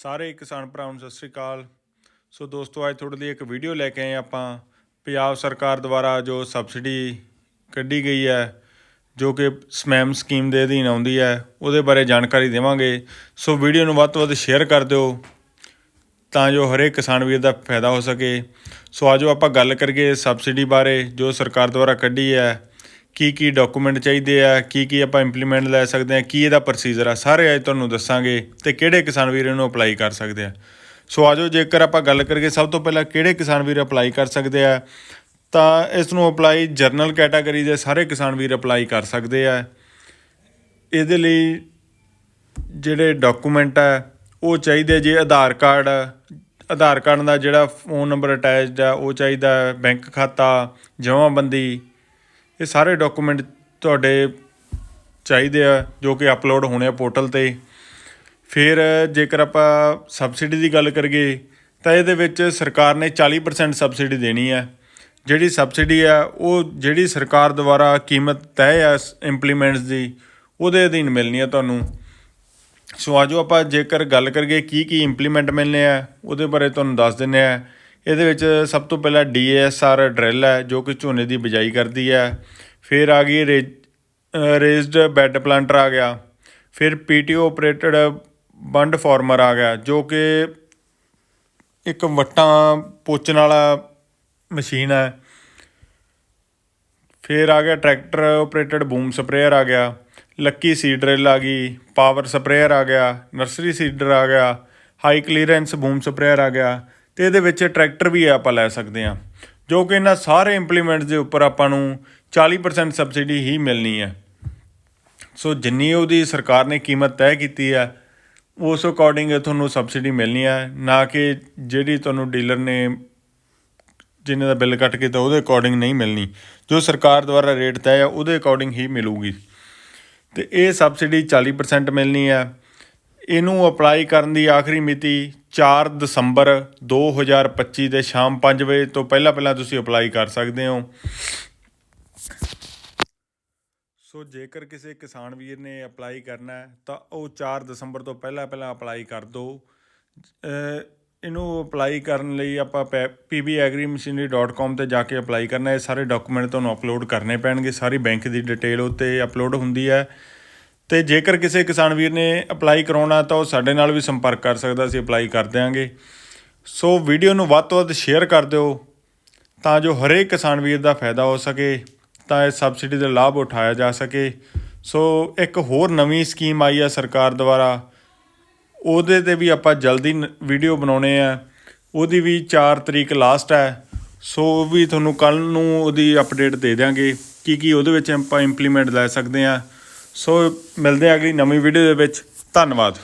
ਸਾਰੇ ਕਿਸਾਨ ਭਰਾਵਾਂ ਨੂੰ ਸਤਿ ਸ੍ਰੀ ਅਕਾਲ। ਸੋ ਦੋਸਤੋ, ਅੱਜ ਤੁਹਾਡੇ ਲਈ ਇੱਕ ਵੀਡੀਓ ਲੈ ਕੇ ਆਏ ਆਪਾਂ। ਪੰਜਾਬ ਸਰਕਾਰ ਦੁਆਰਾ ਜੋ ਸਬਸਿਡੀ ਕੱਢੀ ਗਈ ਹੈ, ਜੋ ਕਿ ਸਮੈਮ ਸਕੀਮ ਦੇ ਅਧੀਨ ਆਉਂਦੀ ਹੈ, ਉਹਦੇ ਬਾਰੇ ਜਾਣਕਾਰੀ ਦੇਵਾਂਗੇ। ਸੋ ਵੀਡੀਓ ਨੂੰ ਵੱਧ ਤੋਂ ਵੱਧ ਸ਼ੇਅਰ ਕਰ ਦਿਓ, ਤਾਂ ਜੋ ਹਰੇਕ ਕਿਸਾਨ ਵੀਰ ਦਾ ਫਾਇਦਾ ਹੋ ਸਕੇ। ਸੋ ਆਜੋ ਆਪਾਂ ਗੱਲ ਕਰੀਏ ਸਬਸਿਡੀ ਬਾਰੇ, ਜੋ ਸਰਕਾਰ ਦੁਆਰਾ ਕੱਢੀ ਹੈ। ਕੀ ਕੀ ਡਾਕੂਮੈਂਟ ਚਾਹੀਦੇ ਆ, ਕੀ ਕੀ ਆਪਾਂ ਇੰਪਲੀਮੈਂਟ ਲੈ ਸਕਦੇ ਆ, ਕੀ ਇਹਦਾ ਪ੍ਰੋਸੀਜਰ ਆ, ਸਾਰੇ ਅੱਜ ਤੁਹਾਨੂੰ ਦੱਸਾਂਗੇ ਤੇ ਕਿਹੜੇ ਕਿਸਾਨ ਵੀਰ ਇਹਨੂੰ ਅਪਲਾਈ ਕਰ ਸਕਦੇ ਆ। ਸੋ ਆਜੋ ਜੇਕਰ ਆਪਾਂ ਗੱਲ ਕਰੀਏ ਸਭ ਤੋਂ ਪਹਿਲਾਂ ਕਿਹੜੇ ਕਿਸਾਨ ਵੀਰ ਅਪਲਾਈ ਕਰ ਸਕਦੇ ਆ, ਤਾਂ ਇਸ ਨੂੰ ਅਪਲਾਈ ਜਰਨਲ ਕੈਟਾਗਰੀ ਦੇ ਸਾਰੇ ਕਿਸਾਨ ਵੀਰ ਅਪਲਾਈ ਕਰ ਸਕਦੇ ਆ। ਇਹਦੇ ਲਈ ਜਿਹੜੇ ਡਾਕੂਮੈਂਟ ਆ, ਉਹ ਚਾਹੀਦੇ ਜੇ ਆਧਾਰ ਕਾਰਡ ਆਧਾਰ ਕਾਰਡ ਦਾ ਜਿਹੜਾ ਫੋਨ ਨੰਬਰ ਅਟੈਚਡ ਆ, ਉਹ ਚਾਹੀਦਾ ਬੈਂਕ ਖਾਤਾ ਜਮ੍ਹਾਂਬੰਦੀ ਇਹ ਸਾਰੇ ਡਾਕੂਮੈਂਟ ਤੁਹਾਡੇ ਚਾਹੀਦੇ ਆ, ਜੋ ਕਿ ਅਪਲੋਡ ਹੋਣੇ ਆ ਪੋਰਟਲ ਤੇ। ਫਿਰ ਜੇਕਰ ਆਪਾਂ ਸਬਸਿਡੀ ਦੀ ਗੱਲ ਕਰੀਏ, ਤਾਂ ਇਹਦੇ ਵਿੱਚ ਸਰਕਾਰ ਨੇ 40% ਸਬਸਿਡੀ ਦੇਣੀ ਹੈ ਜਿਹੜੀ ਸਬਸਿਡੀ ਆ, ਉਹ ਜਿਹੜੀ ਸਰਕਾਰ ਦੁਆਰਾ ਕੀਮਤ ਤੈਅ ਆ ਇੰਪਲੀਮੈਂਟਸ ਦੀ, ਉਹਦੇ ਅਧੀਨ ਮਿਲਣੀ ਆ ਤੁਹਾਨੂੰ। ਸੋ ਆਜੋ ਆਪਾਂ ਜੇਕਰ ਗੱਲ ਕਰੀਏ ਕੀ ਕੀ ਇੰਪਲੀਮੈਂਟ ਮਿਲਨੇ ਆ, ਉਹਦੇ ਬਾਰੇ ਤੁਹਾਨੂੰ ਦੱਸ ਦਿੰਨੇ ਆ। ਇਹਦੇ ਵਿੱਚ ਸਭ ਤੋਂ ਪਹਿਲਾਂ ਡੀਐਸਆਰ ਡਰਿਲ ਹੈ, ਜੋ ਕਿ ਝੋਨੇ ਦੀ ਬਿਜਾਈ ਕਰਦੀ ਹੈ। ਫਿਰ ਆ ਗਈ ਰੇਜ਼ਡ ਬੈੱਡ ਪਲਾਂਟਰ ਆ ਗਿਆ। ਫਿਰ ਪੀਟੀਓ ਆਪਰੇਟਡ ਬੰਡ ਫਾਰਮਰ ਆ ਗਿਆ, ਜੋ ਕਿ ਇੱਕ ਵੱਟਾਂ ਪੋਚਣ ਵਾਲਾ ਮਸ਼ੀਨ ਹੈ। ਫਿਰ ਆ ਗਿਆ ਟਰੈਕਟਰ ਆਪਰੇਟਡ ਬੂਮ ਸਪਰੇਅਰ ਆ ਗਿਆ। ਲੱਕੀ ਸੀਡ ਡਰਿਲ ਆ ਗਈ, ਪਾਵਰ ਸਪਰੇਅਰ ਆ ਗਿਆ, ਨਰਸਰੀ ਸੀਡਰ ਆ ਗਿਆ, ਹਾਈ ਕਲੀਅਰੈਂਸ ਬੂਮ ਸਪਰੇਅਰ ਆ ਗਿਆ। ਤੇ ਇਹਦੇ ਵਿੱਚ ਟਰੈਕਟਰ ਵੀ ਆਪਾਂ ਲੈ ਸਕਦੇ ਹਾਂ, ਜੋ ਕਿ ਇਹਨਾਂ ਸਾਰੇ ਇੰਪਲੀਮੈਂਟਸ ਦੇ ਉੱਪਰ ਆਪਾਂ ਨੂੰ 40% ਸਬਸਿਡੀ ਹੀ ਮਿਲਣੀ ਹੈ। ਸੋ ਜਿੰਨੀ ਉਹਦੀ ਸਰਕਾਰ ਨੇ ਕੀਮਤ ਤੈਅ ਕੀਤੀ ਹੈ, ਉਸ ਅਕੋਰਡਿੰਗ ਤੁਹਾਨੂੰ ਸਬਸਿਡੀ ਮਿਲਣੀ ਹੈ, ਨਾ ਕਿ ਜਿਹੜੀ ਤੁਹਾਨੂੰ ਡੀਲਰ ਨੇ ਜਿੰਨੇ ਦਾ ਬਿੱਲ ਕੱਟ ਕੇ ਤਾਂ ਉਹਦੇ ਅਕੋਰਡਿੰਗ ਨਹੀਂ ਮਿਲਣੀ। ਜੋ ਸਰਕਾਰ ਦੁਆਰਾ ਰੇਟ ਤੈਅ ਹੈ, ਉਹਦੇ ਅਕੋਰਡਿੰਗ ਹੀ ਮਿਲੂਗੀ। ਤੇ ਇਹ ਸਬਸਿਡੀ 40% ਮਿਲਣੀ ਹੈ। ਇਹਨੂੰ ਅਪਲਾਈ ਕਰਨ ਦੀ ਆਖਰੀ ਮਿਤੀ 4 ਦਸੰਬਰ 2025 ਦੇ ਸ਼ਾਮ 5 ਵਜੇ ਤੋਂ ਪਹਿਲਾਂ ਪਹਿਲਾਂ ਤੁਸੀਂ ਅਪਲਾਈ ਕਰ ਸਕਦੇ ਹੋ। ਸੋ ਜੇਕਰ ਕਿਸੇ ਕਿਸਾਨ ਵੀਰ ਨੇ ਅਪਲਾਈ ਕਰਨਾ ਹੈ, ਤਾਂ ਉਹ 4 ਦਸੰਬਰ ਤੋਂ ਪਹਿਲਾਂ ਪਹਿਲਾਂ ਅਪਲਾਈ ਕਰ ਦਿਓ ਇਹਨੂੰ ਅਪਲਾਈ ਕਰਨ ਲਈ ਆਪਾਂ pbagrimachinery.com ਤੇ ਜਾ ਕੇ ਅਪਲਾਈ ਕਰਨਾ ਇਹ ਸਾਰੇ ਡਾਕੂਮੈਂਟ ਤੁਹਾਨੂੰ ਅਪਲੋਡ ਕਰਨੇ ਪੈਣਗੇ। ਸਾਰੀ ਬੈਂਕ ਦੀ ਡਿਟੇਲ ਉੱਤੇ ਅਪਲੋਡ ਹੁੰਦੀ ਹੈ। ਤੇ ਜੇਕਰ ਕਿਸੇ ਕਿਸਾਨ ਵੀਰ ਨੇ ਅਪਲਾਈ ਕਰਾਉਣਾ ਤਾਂ ਉਹ ਸਾਡੇ ਨਾਲ ਵੀ ਸੰਪਰਕ ਕਰ ਸਕਦਾ, ਅਸੀਂ ਅਪਲਾਈ ਕਰ ਦਿਆਂਗੇ। ਸੋ ਵੀਡੀਓ ਨੂੰ ਵੱਧ ਤੋਂ ਵੱਧ ਸ਼ੇਅਰ ਕਰ ਦਿਓ ਤਾਂ ਜੋ ਹਰੇਕ ਕਿਸਾਨ ਵੀਰ ਦਾ ਫਾਇਦਾ ਹੋ ਸਕੇ, ਤਾਂ ਇਹ ਸਬਸਿਡੀ ਦਾ ਲਾਭ ਉਠਾਇਆ ਜਾ ਸਕੇ। ਸੋ ਇੱਕ ਹੋਰ ਨਵੀਂ ਸਕੀਮ ਆਈ ਹੈ ਸਰਕਾਰ ਦੁਆਰਾ, ਉਹਦੇ ਤੇ ਵੀ ਆਪਾਂ ਜਲਦੀ ਵੀਡੀਓ ਬਣਾਉਣੇ ਆ। ਉਹਦੀ ਵੀ 4 ਤਰੀਕ ਲਾਸਟ ਹੈ, ਸੋ ਉਹ ਵੀ ਤੁਹਾਨੂੰ ਕੱਲ ਨੂੰ ਉਹਦੀ ਅਪਡੇਟ ਦੇ ਦਿਆਂਗੇ ਕੀ ਕੀ ਉਹਦੇ ਵਿੱਚ ਆਪਾਂ ਇੰਪਲੀਮੈਂਟ ਲੈ ਸਕਦੇ ਆ। ਸੋ ਮਿਲਦੇ ਆ ਅਗਲੀ ਨਵੀਂ ਵੀਡੀਓ ਦੇ ਵਿੱਚ। ਧੰਨਵਾਦ।